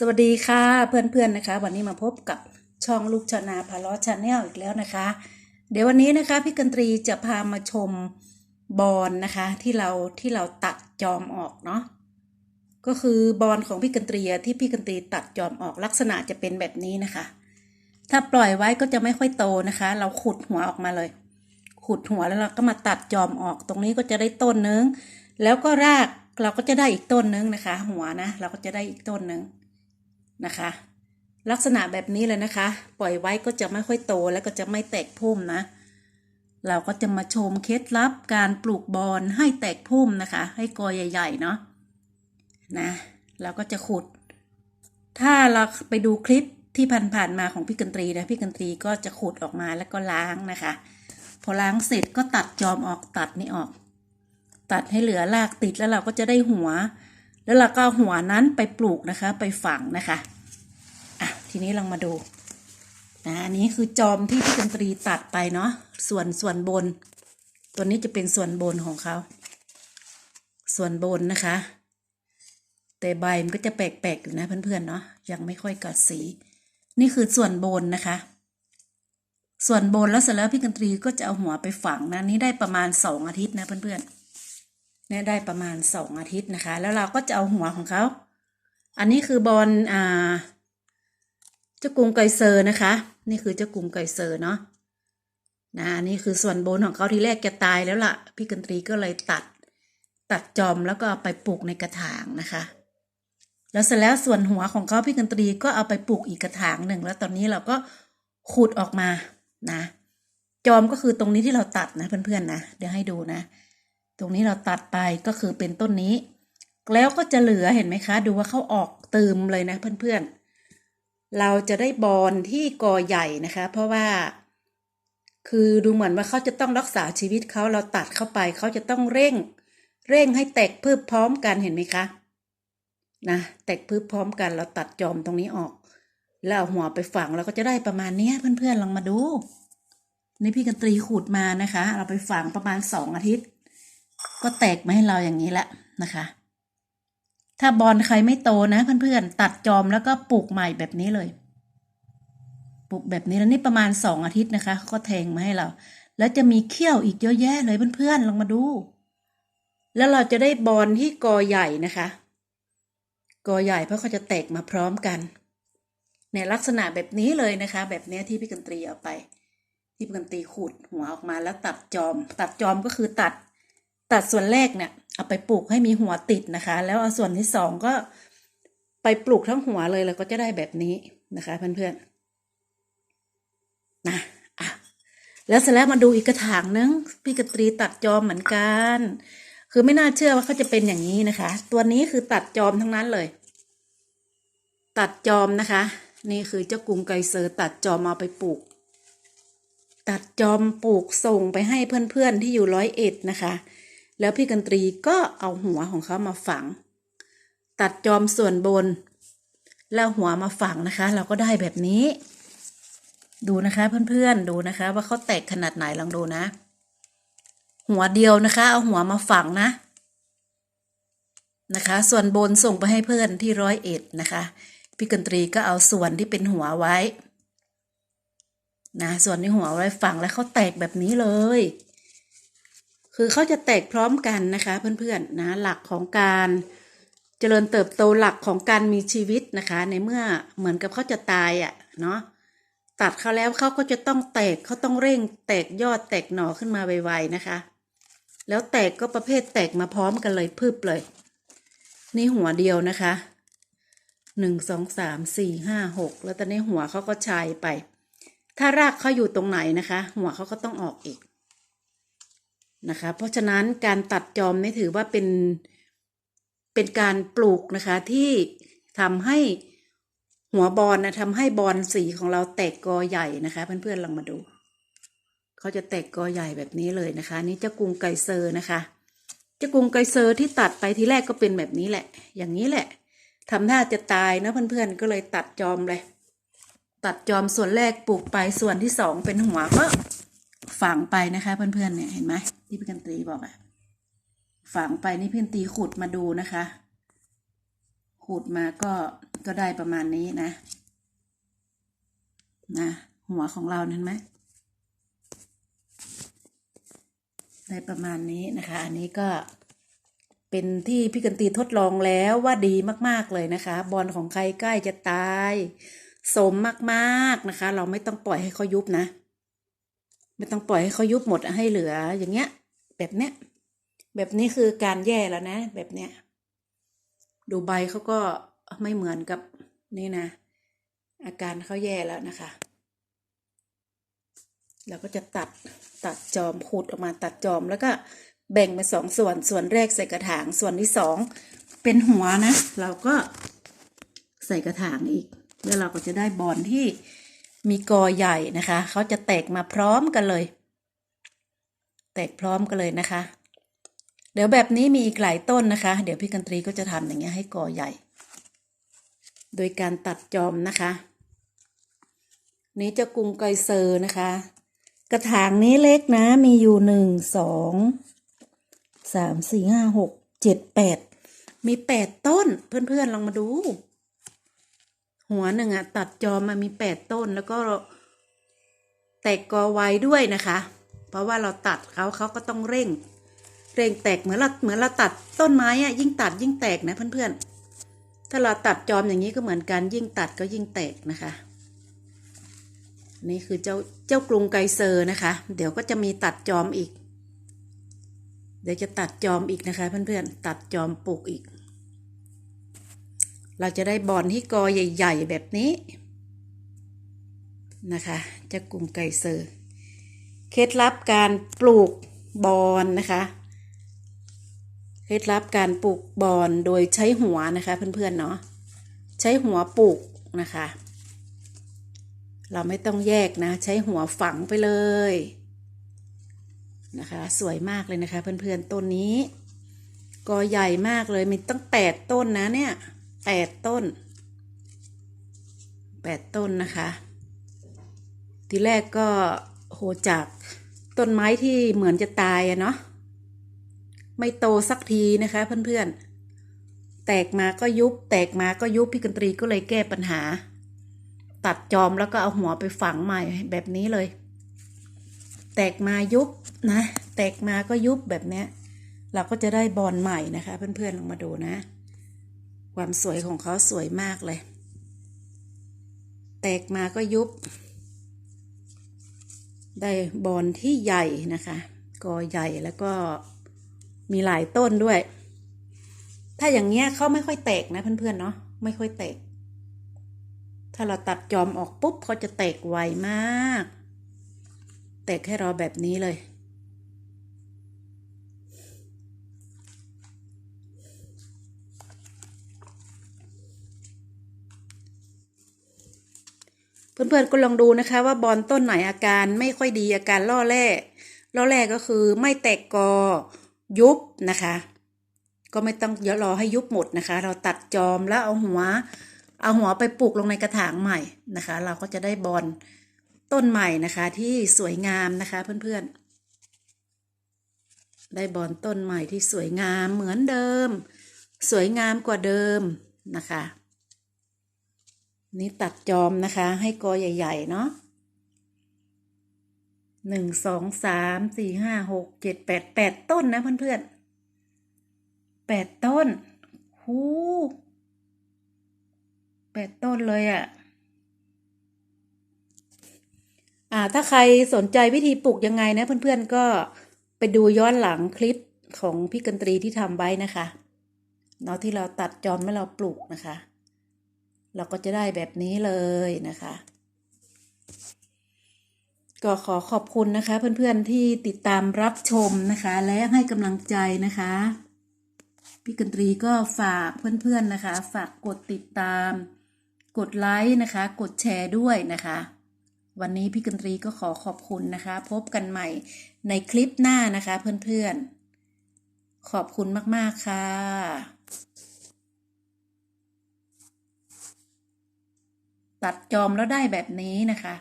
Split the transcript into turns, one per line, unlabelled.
สวัสดีค่ะเพื่อนๆนะคะ วันนี้มาพบกับช่องลูกชนาพาล้อชาแนลอีกแล้วนะคะ เดี๋ยววันนี้นะคะพี่กันตรีจะพามาชมบอลนะคะที่เราที่เราตัดจอมออกเนาะก็คือบอลของพี่กันตรีที่พี่กันตรีตัดจอมออกลักษณะจะเป็นแบบนี้นะคะ ถ้าปล่อยไว้ก็จะไม่ค่อยโตนะคะ เราขุดหัวออกมาเลย ขุดหัวแล้วเราก็มาตัดจอมออกตรงนี้ก็จะได้ต้นนึง แล้วก็รากเราก็จะได้อีกต้นนึงนะคะ หัวนะ เราก็จะได้อีกต้นนึง นะคะ ลักษณะแบบนี้เลยนะคะ ปล่อยไว้ก็จะไม่ค่อยโตแล้วก็จะไม่แตกพุ่มนะ เราก็จะมาชมเคล็ดลับการปลูกบอนให้แตกพุ่มนะคะ ให้กอใหญ่ ๆ เนาะนะเราก็จะขุด ถ้าเราไปดูคลิปที่ผ่านๆมาของพี่กันตรีนะพี่กันตรีก็จะขุดออกมาแล้วก็ล้างนะคะ พอล้างเสร็จก็ตัดจอมออกตัดนี่ออก ตัดให้เหลือรากติดแล้วเราก็จะได้หัว แล้วเราก็หัวนั้นไปปลูกนะคะ ไปฝังนะคะอะทีนี้ลองมาดูนะอันนี้คือจอมที่พี่กันตรีตัดไปเนาะส่วนส่วนบน ตัวนี้จะเป็นส่วนบนของเขาส่วนบนนะคะ แต่ใบมันก็จะแปลกๆอยู่นะเพื่อนๆเนาะยังไม่ค่อยกัดสี นี่คือส่วนบนนะคะ ส่วนบนแล้วเสร็จแล้วพี่กันตรีก็จะเอาหัวไปฝังนะนี่ได้ประมาณสองอาทิตย์นะเพื่อนๆ เนี่ยได้ประมาณสองอาทิตย์นะคะ แล้วเราก็จะเอาหัวของเขา อันนี้คือบอลอ่า เจ้ากรุงไกเซอร์นะคะ นี่คือเจ้ากรุงไกเซอร์เนาะนะอันนี่คือส่วนบนของเขาที่แรกจะตายแล้วล่ะ พี่กันตรีก็เลยตัดตัดจอมแล้วก็เอาไปปลูกในกระถางนะคะ แล้วเสร็จแล้วส่วนหัวของเขาพี่กันตรีก็เอาไปปลูกอีกกระถางหนึ่งแล้วตอนนี้เราก็ขุดออกมานะ จอมก็คือตรงนี้ที่เราตัดนะเพื่อนๆนะเดี๋ยวให้ดูนะ ตรงนี้เราตัดไปก็คือเป็นต้นนี้ แล้วก็จะเหลือเห็นไหมคะ ดูว่าเขาออกเติมเลยนะเพื่อนๆ เราจะได้บอลที่กอใหญ่นะคะ เพราะว่า คือดูเหมือนว่าเขาจะต้องรักษาชีวิตเขาเราตัดเข้าไปเขาจะต้องเร่ง เร่งให้แตกพืบพร้อมกันเห็นไหมคะนะแตกพืบพร้อมกันเราตัดจอมตรงนี้ออก แล้วเอาหัวไปฝังเราก็จะได้ประมาณนี้เพื่อนๆลองมาดูนี่พี่กันตรีขูดมานะคะ เราไปฝังประมาณสองอาทิตย์ ก็แตกมาให้เราอย่างนี้แหละนะคะ ถ้าบอลใครไม่โตนะเพื่อนๆตัดจอมแล้วก็ปลูกใหม่แบบนี้เลย ปลูกแบบนี้แล้วนี่ประมาณสองอาทิตย์นะคะเขาก็แทงมาให้เรา แล้วจะมีเขี้ยวอีกเยอะแยะเลยเพื่อนๆลองมาดู แล้วเราจะได้บอลที่กอใหญ่นะคะ กอใหญ่เพราะเขาจะแตกมาพร้อมกันเนี่ยลักษณะแบบนี้เลยนะคะ แบบนี้ที่พี่กันตรีเอาไป ที่พี่กันตรีขูดหัวออกมาแล้วตัดจอม ตัดจอมก็คือตัด ตัดส่วนแรกเนี่ยเอาไปปลูกให้มีหัวติดนะคะ แล้วเอาส่วนที่สองก็ไปปลูกทั้งหัวเลยแล้วก็จะได้แบบนี้นะคะ เพื่อนๆนะอะแล้วเสร็จแล้วมาดูอีกกระถางนึงพี่กตรีตัดจอมเหมือนกัน คือไม่น่าเชื่อว่าเขาจะเป็นอย่างนี้นะคะ ตัวนี้คือตัดจอมทั้งนั้นเลย ตัดจอมนะคะ นี่คือเจ้ากรุงไกเซอร์ตัดจอมเอาไปปลูก ตัดจอมปลูกส่งไปให้เพื่อนๆที่อยู่ร้อยเอ็ดนะคะ แล้วพี่กันตรีก็เอาหัวของเขามาฝัง ตัดจอมส่วนบน แล้วหัวมาฝังนะคะ เราก็ได้แบบนี้ ดูนะคะเพื่อนๆดูนะคะ ว่าเขาแตกขนาดไหนลองดูนะ หัวเดียวนะคะ เอาหัวมาฝังนะนะคะ ส่วนบนส่งไปให้เพื่อนที่ร้อยเอ็ดนะคะพี่กันตรีก็เอาส่วนที่เป็นหัวไว้นะส่วนที่หัวไว้ฝังแล้วเขาแตกแบบนี้เลย คือเขาจะแตกพร้อมกันนะคะเพื่อนๆนะหลักของการเจริญเติบโตหลักของการมีชีวิตนะคะ ในเมื่อเหมือนกับเขาจะตายอะ่ะเนาะตัดเขาแล้วเขาก็จะต้องแตกเขาต้องเร่งแตกยอดแตกหน่อขึ้นมาไวๆนะคะ แล้วแตกก็ประเภทแตกมาพร้อมกันเลยพึบเลย นี่หัวเดียวนะคะหนึ่งสองสามสี่ห้าหกแล้วตอนนี้หัวเขาก็ชายไป ถ้ารากเขาอยู่ตรงไหนนะคะ หัวเขาก็ต้องออกอีก นะคะ เพราะฉะนั้นการตัดจอมนี่ถือว่าเป็นเป็นการปลูกนะคะที่ทำให้หัวบอลนะทำให้บอลสีของเราแตกกอใหญ่นะคะ เพื่อนๆลองมาดู เขาจะแตกกอใหญ่แบบนี้เลยนะคะ นี่เจ้ากรุงไกเซอร์นะคะเจ้ากรุงไกเซอร์ที่ตัดไปทีแรกก็เป็นแบบนี้แหละ อย่างนี้แหละทำท่าจะตายนะเพื่อนๆก็เลยตัดจอมเลย ตัดจอมส่วนแรกปลูกไปส่วนที่สองเป็นหัวก็ ฝังไปนะคะ เพื่อนๆเนี่ยเห็นไหมที่พี่กันตรีบอกอะฝังไปนี่พี่กันตรีขุดมาดูนะคะ ขุดมาก็ก็ได้ประมาณนี้นะ นะ หัวของเราเห็นไหมได้ประมาณนี้นะคะ อันนี้ก็เป็นที่พี่กันตีทดลองแล้วว่าดีมากๆเลยนะคะ บอลของใครใกล้จะตาย สมมากๆนะคะ เราไม่ต้องปล่อยให้เขายุบนะ ไม่ต้องปล่อยให้เขายุบหมดให้เหลืออย่างเงี้ย แบบเนี้ย แบบนี้คือการแย่แล้วนะ แบบเนี้ยดูใบเขาก็ไม่เหมือนกับนี่นะ อาการเขาแย่แล้วนะคะเราก็จะตัดตัดจอมขูดออกมาตัดจอมแล้วก็แบ่งเป็นสองส่วนส่วนแรกใส่กระถางส่วนที่สองเป็นหัวนะ เราก็ใส่กระถางอีก แล้วเราก็จะได้บอลที่ มีกอใหญ่นะคะเขาจะแตกมาพร้อมกันเลย แตกพร้อมกันเลยนะคะ เดี๋ยวแบบนี้มีอีกหลายต้นนะคะ เดี๋ยวพี่กันตรีก็จะทำอย่างเงี้ยให้กอใหญ่ โดยการตัดจอมนะคะ นี้จะกุงไกเซอร์นะคะ กระถางนี้เล็กนะมีอยู่หนึ่งสองสามสี่ห้าหกเจ็ดแปดมีแปดต้นเพื่อนๆลองมาดู หัวหนึ่งอะตัดจอมามีแปดต้นแล้วก็แตกกอไว้ด้วยนะคะ เพราะว่าเราตัดเขาเขาก็ต้องเร่ง เร่งแตกเหมือนเราเหมือนเราตัดต้นไม้อะยิ่งตัดยิ่งแตกนะเพื่อนๆ ถ้าเราตัดจอมอย่างนี้ก็เหมือนกันยิ่งตัดก็ยิ่งแตกนะคะนี่คือเจ้าเจ้ากรุงไกเซอร์นะคะ เดี๋ยวก็จะมีตัดจอมอีก เดี๋ยวจะตัดจอมอีกนะคะ เพื่อนๆตัดจอมปลูกอีก เราจะได้บอลที่กอใหญ่ ๆ แบบนี้นะคะจ้ากรุงไกรเซอร์เคล็ดลับการปลูกบอลนะคะ เคล็ดลับการปลูกบอลโดยใช้หัวนะคะเพื่อนๆเนาะใช้หัวปลูกนะคะ เราไม่ต้องแยกนะ ใช้หัวฝังไปเลยนะคะ สวยมากเลยนะคะเพื่อนๆต้นนี้กอใหญ่มากเลยมีตั้งแปดต้นนะเนี่ย แปดต้นแปดต้นนะคะ ทีแรกก็โหจากต้นไม้ที่เหมือนจะตายอะเนาะไม่โตสักทีนะคะเพื่อนๆ แตกมาก็ยุบ แตกมาก็ยุบพี่กันตรีก็เลยแก้ปัญหา ตัดจอมแล้วก็เอาหัวไปฝังใหม่แบบนี้เลย แตกมายุบนะ แตกมาก็ยุบแบบเนี้ย เราก็จะได้บอลใหม่นะคะ เพื่อนๆลองมาดูนะ ความสวยของเขาสวยมากเลย แตกมาก็ยุบ ได้บอลที่ใหญ่นะคะ กอใหญ่แล้วก็มีหลายต้นด้วย ถ้าอย่างเงี้ยเขาไม่ค่อยแตกนะเพื่อนๆเนาะไม่ค่อยแตก ถ้าเราตัดจอมออกปุ๊บเขาจะแตกไวมาก แตกให้เราแบบนี้เลย เพื่อนๆก็ลองดูนะคะ ว่าบอลต้นไหนอาการไม่ค่อยดีอาการล่อแร่ล่อแร่ก็คือไม่แตกกอยุบนะคะ ก็ไม่ต้องเดี๋ยวรอให้ยุบหมดนะคะ เราตัดจอมแล้วเอาหัว เอาหัวไปปลูกลงในกระถางใหม่นะคะ เราก็จะได้บอลต้นใหม่นะคะ ที่สวยงามนะคะเพื่อนๆ ได้บอลต้นใหม่ที่สวยงามเหมือนเดิม สวยงามกว่าเดิมนะคะ นี่ตัดจอมนะคะ ให้กอใหญ่ ๆ เนาะหนึ่งสองสามสี่ห้าหกเจ็ดแปดแปดต้นนะเพื่อนๆแปดต้นหูแปดต้นเลยอะ่ะ อ่า ถ้าใครสนใจวิธีปลูกยังไงนะเพื่อนๆก็ไปดูย้อนหลังคลิปของพี่กันตรีที่ทำไว้นะคะเนาะที่เราตัดจอมแล้วเราปลูกนะคะ เราก็จะได้แบบนี้เลยนะคะ ก็ขอขอบคุณนะคะ เพื่อนๆที่ติดตามรับชมนะคะ และให้กำลังใจนะคะ พี่กันตรีก็ฝากเพื่อนๆนะคะ ฝากกดติดตาม กดไลค์นะคะ กดแชร์ด้วยนะคะ วันนี้พี่กันตรีก็ขอขอบคุณนะคะ พบกันใหม่ในคลิปหน้านะคะเพื่อนๆขอบคุณมาก ๆ ค่ะ ตัดจอมแล้วได้แบบนี้นะคะ